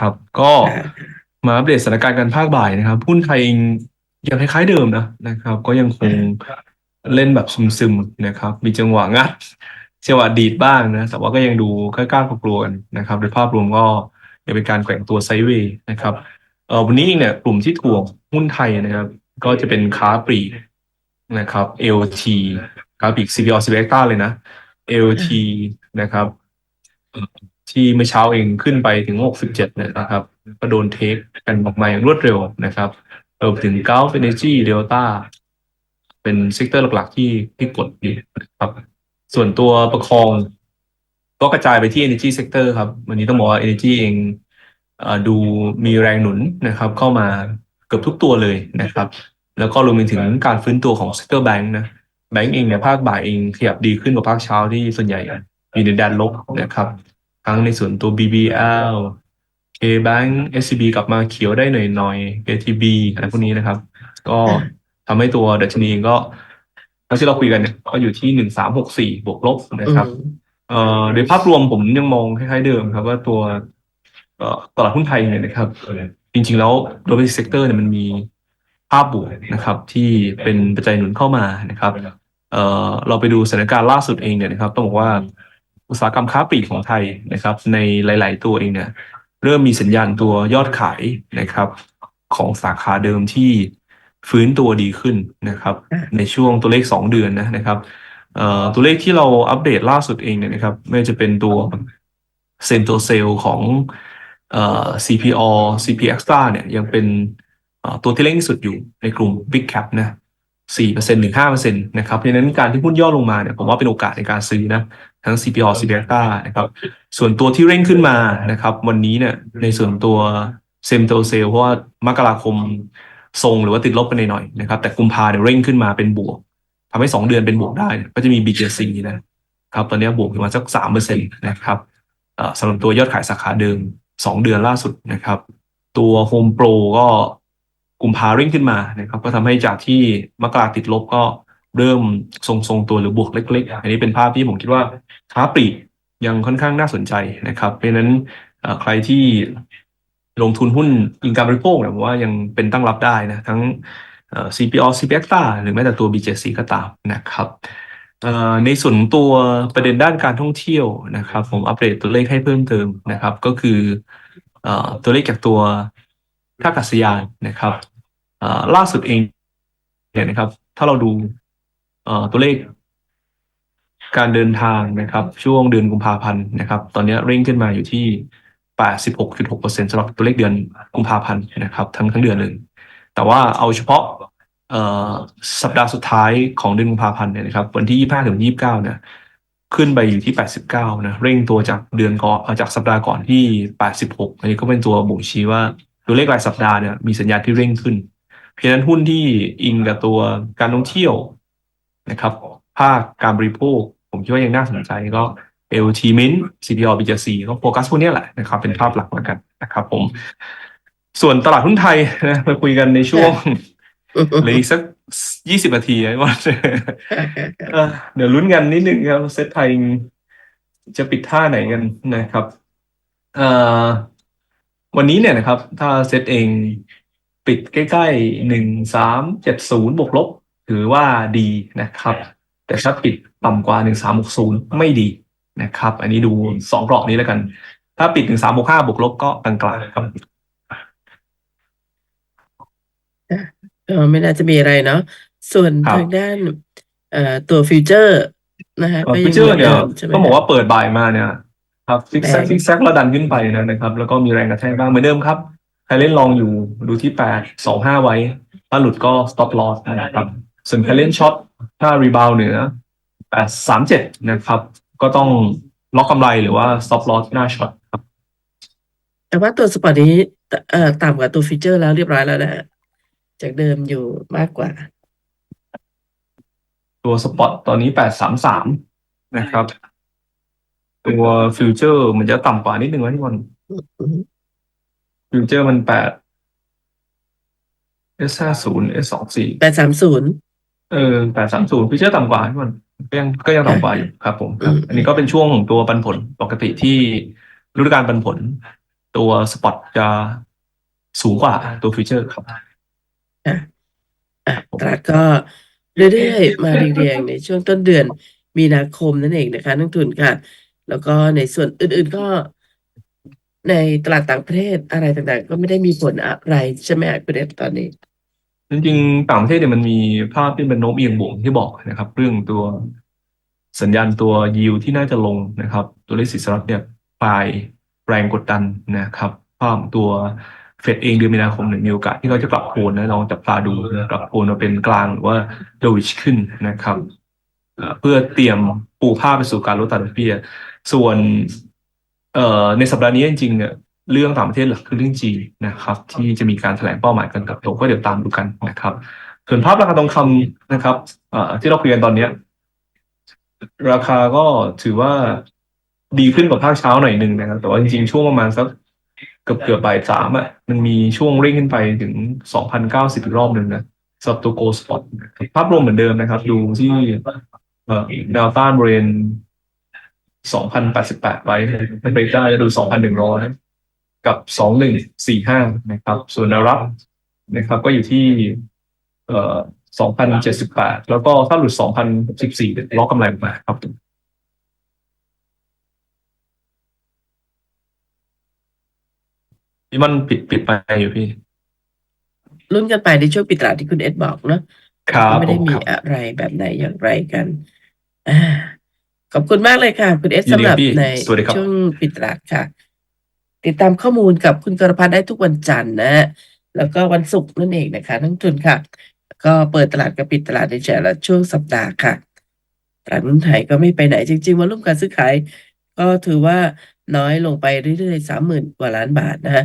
นะครับ ก็มาอัปเดตสถานการณ์การภาคบ่ายนะครับหุ้นไทยเองยังคล้ายๆเดิมนะนะครับ ก็ยังคงเล่นแบบซึมๆนะครับ มีจังหวะงัดจังหวะดีดบ้างนะแต่ว่าก็ยังดูกล้าๆกลัวๆกันนะครับ โดยภาพรวมก็ยังเป็นการแกว่งตัวไซด์เวย์นะครับเออวันนี้เองเนี่ยกลุ่มที่ถ่วงหุ้นไทยนะครับ ก็จะเป็นค้าปลีกนะครับ LT ค้าปลีก CPO c p e c t a เลยนะ LT นะครับ ที่เมื่อเช้าเองขึ้นไปถึง 67 เนี่ยนะครับ ก็โดนเทคกันออกมาอย่างรวดเร็วนะครับรวมถึง Gulf Energy Delta เป็นเซกเตอร์หลักๆ ที่ที่กดอยู่นะครับ ส่วนตัวประคอง ก็กระจายไปที่ Energy Sector ครับ วันนี้ต้องบอกว่า Energy เองอดูมีแรงหนุนนะครับ เข้ามาเกือบทุกตัวเลยนะครับ แล้วก็รวมไปถึงการฟื้นตัวของ Sector Bank นะแบงก์เองเนี่ยภาคบ่ายเองขยับดีขึ้นกว่าภาคเช้าที่ส่วนใหญ่อยู่ในแดนลบนะครับ ทั้งในส่วนตัว BBL K-Bank SCB กลับมาเขียวได้หน่อยๆ KTB อะไรพวกนี้นะครับ ก็ทำให้ตัวดัชนีเองก็ที่เราคุยกันเนี่ยก็อยู่ที่หนึ่งสามหกสี่บวกลบนะครับเอ่อโดยภาพรวมผมยังมองคล้ายๆเดิมครับ ว่าตัวเอ่อตลาดหุ้นไทยเนี่ยนะครับ จริงๆแล้ว domestic sector เนี่ยมันมีภาพบวกนะครับ ที่เป็นปัจจัยหนุนเข้ามานะครับ เอ่อเราไปดูสถานการณ์ล่าสุดเองเนี่ยนะครับ ต้องบอกว่า อุตสาหกรรมค้าปลีกของไทยนะครับ ในหลาย ๆ ตัวเองเนี่ยเริ่มมีสัญญาณตัวยอดขายนะครับ ของสาขาเดิมที่ฟื้นตัวดีขึ้นนะครับ ในช่วงตัวเลข 2 เดือนนะนะครับเอ่อตัวเลขที่เราอัปเดตล่าสุดเองเนี่ยนะครับไม่ว่าจะเป็นตัวเซนโตเซลของเอ่อ CPO CP Extra เนี่ยยังเป็นเอ่อตัวที่เล็กที่สุดอยู่ในกลุ่ม Big Cap นะ 4%ถึง5%นะครับเพราะฉะนั้นการที่หุ้นย่อลงมาเนี่ยผมว่าเป็นโอกาสในการซื้อนะทั้ง CPO CP Extra นะครับส่วนตัวที่เร่งขึ้นมานะครับวันนี้เนี่ยในส่วนตัวเซมโตเซลเพราะว่ามกราคมทรงหรือว่าติดลบไปหน่อยๆนะครับแต่กุมภาเนี่ยเร่งขึ้นมาเป็นบวกทำให้สองเดือนเป็นบวกได้ ก็จะมี BJC นะครับตอนนี้บวกอยู่มาสักสามเปอร์เซ็นต์นะครับสำหรับตัวยอดขายสาขาเดิมสองเดือนล่าสุดนะครับ ตัว Home Pro ก็ กลุ่มภาเร่งขึ้นมานะครับก็ทำให้จากที่มกราติดลบก็เริ่มทรงๆตัวหรือบวกเล็ก ๆ อันนี้เป็นภาพที่ผมคิดว่าค้าปลีกยังค่อนข้างน่าสนใจนะครับ เพราะนั้นใครที่ลงทุนหุ้นอิงการบริโภคเนี่ยผมว่ายังเป็นตั้งรับได้นะ ทั้งเอ่อ CPO CPX ตาหรือแม้แต่ตัว BJC ก็ตามนะครับในส่วนของตัวประเด็นด้านการท่องเที่ยวนะครับ ผมอัปเดตตัวเลขให้เพิ่มเติมนะครับ ก็คือตัวเลขจากตัวท่าอากาศยานนะครับ ล่าสุดเองเนี่ยนะครับ ถ้าเราดูตัวเลข การเดินทางนะครับ ช่วงเดือนกุมภาพันธ์นะครับ ตอนนี้เร่งขึ้นมาอยู่ที่ 86.6%สำหรับตัวเลขเดือนกุมภาพันธ์นะครับ ทั้งทั้งเดือนเลย แต่ว่าเอาเฉพาะสัปดาห์สุดท้ายของเดือนกุมภาพันธ์เนี่ยนะครับ วันที่ 25ถึง29เนี่ยขึ้นไปอยู่ที่ 89 นะ เร่งตัวจากเดือนก่อนจากสัปดาห์ก่อนที่ 86 อันนี้ก็เป็นตัวบ่งชี้ว่าตัวเลขรายสัปดาห์เนี่ยมีสัญญาณที่เร่งขึ้น เพราะฉะนั้นหุ้นที่อิงกับตัวการท่องเที่ยวนะครับ ภาคการบริโภค ผมคิดว่ายังน่าสนใจก็ LT Mint CPO BJC ก็โฟกัสพวกเนี้ยแหละนะครับ เป็นภาพหลักแล้วกันนะครับผม ส่วนตลาดหุ้นไทยนะมาคุยกันในช่วงเหลืออีกสักยี่สิบนาทีนะว่าเออเดี๋ยวลุ้นกันนิดนึงครับเซตไทยจะปิดท่าไหนกันนะครับเอ่อวันนี้เนี่ยนะครับ ถ้าเซตเอง ปิดใกล้ๆหนึ่งสามเจ็ดศูนย์บวกลบ ถือว่าดีนะครับ แต่ถ้าปิดต่ำกว่าหนึ่งสามหกศูนย์ไม่ดีนะครับ อันนี้ดูสองกรอบนี้แล้วกัน ถ้าปิดหนึ่งสามหกห้าบวกลบก็กลางๆครับเออไม่น่าจะมีอะไรเนาะส่วนครับทางด้านเอ่อตัวฟิวเจอร์นะฮะเอ่อก็ฟิยัวงเจอเหมืร์อนเนี่ยเดิมใช่ไหมต้องบอกฮะว่าเปิดบ่ายมาเนี่ย ครับซิกแซกแรงซิกแซกแล้วดันขึ้นไปนะนะครับ แล้วก็มีแรงกระแทกบ้างเหมือนเดิมครับ ใครเล่นลองอยู่ดูที่แปดสองห้าไว้ ถ้าหลุดก็ stop loss นะครับ ส่วนใครเล่นช็อตถ้ารีบาวเหนือแปดสามเจ็ดนะครับ ก็ต้องล็อกกำไรหรือว่า stop loss หน้าช็อตครับ แต่ว่าตัวสปอร์ตนี้เอ่อต่ำกว่าตัวฟิวเจอร์แล้วเรียบร้อยแล้วนะฮะจากเดิมอยู่มากกว่า ตัวสปอตตอนนี้แปดสามสามนะครับ ตัวฟิวเจอร์มันจะต่ำกว่านิดนึงนะที่มัน ฟิวเจอร์มันแปด S ห้าศูนย์ S สองสี่แปดสามศูนย์เออแปดสามศูนย์ฟิวเจอร์ต่ำกว่าที่มันก็ยังก็ยังต่ำกว่าอยู่ครับผมครับอืมอันนี้ก็เป็นช่วงของตัวปันผลปกติที่ฤดูกาลปันผล ตัวสปอตจะสูงกว่าตัวฟิวเจอร์ครับอะอะตลาดก็เรื่อยๆมาเรียงๆในช่วงต้นเดือนมีนาคมนั่นเองนะคะนักทุนค่ะ แล้วก็ในส่วนอื่นๆก็ ในตลาดต่างประเทศอะไรต่างๆ ก็ไม่ได้มีผลอะไรใช่ไหมคุณเอฟตอนนี้ จริงๆต่างประเทศเนี่ยมันมีภาพที่เป็นโน้มเอียงบวกที่บอกนะครับ เรื่องตัวสัญญาณตัวยิวที่น่าจะลงนะครับ ตัวเลขสินทรัพย์เนี่ยปลายแรงกดดันนะครับภาพตัวเฟดเองเดือนมีนาคมเนี่ยมีโอกาสที่เขาจะปรับโทนนะลองจับตาดูนะปรับโทนมาเป็นกลางหรือว่าโดวิชขึ้นนะครับเพื่อเตรียมปูผ้าไปสู่การลดอัดอกเบี้ยส่วน เอ่อในสัปดาห์นี้จริงๆเนี่ยเรื่องต่างประเทศหลักคือเรื่องจีนนะครับ ที่จะมีการแถลงเป้าหมายการเติบโตก็เดี๋ยวตามดูกันนะครับ ส่วนภาพราคาทองคำนะครับเอ่อที่เราคุยกันตอนเนี้ยราคาก็ถือว่าดีขึ้นกว่าภาคเช้าหน่อยหนึ่งนะครับ แต่ว่าจริงๆช่วงประมาณสักเกือบเกือบบ่ายสามอะมันมีช่วงเร่งขึ้นไปถึงสองพันเก้าสิบรอบหนึ่งนะสำหรับตัวโกลสปอตภาพรวมเหมือนเดิมนะครับ ดูที่เอ่อแนวต้านบริเวณ สองพันแปดสิบแปดไว้ไม่ไปได้จะดูสองพันหนึ่งร้อยกับสองหนึ่งสี่ห้านะครับ ส่วนแนวรับนะครับ ก็อยู่ที่ เอ่อสองพันเจ็ดสิบแปดแล้วก็ถ้าหลุดสองพันสิบสี่ล็อกกำไรออกมาครับนี่มันผิดผิดไปอยู่พี่ลุ้นกันไปในช่วงปิดตลาดที่คุณเอสบอกเนาะครับไม่ผได้มมีครับอะไรแบบไหนอย่างไรกันอ่า ขอบคุณมากเลยค่ะ คุณเอสยินดีสำหรับพี่ในสวัสดีครับช่วงปิดตลาดค่ะ ติดตามข้อมูลกับคุณกรพัฒน์ได้ทุกวันจันทร์นะ แล้วก็วันศุกร์นั่นเองนะคะนักทุนค่ะ ก็เปิดตลาดกับปิดตลาดในแต่ละช่วงสัปดาห์ค่ะตลาดหุ้นไทยก็ไม่ไปไหนจริงๆวอลุ่มการซื้อขาย ก็ถือว่าน้อยลงไปเรื่อยๆสามหมื่นกว่าล้านบาทนะฮะ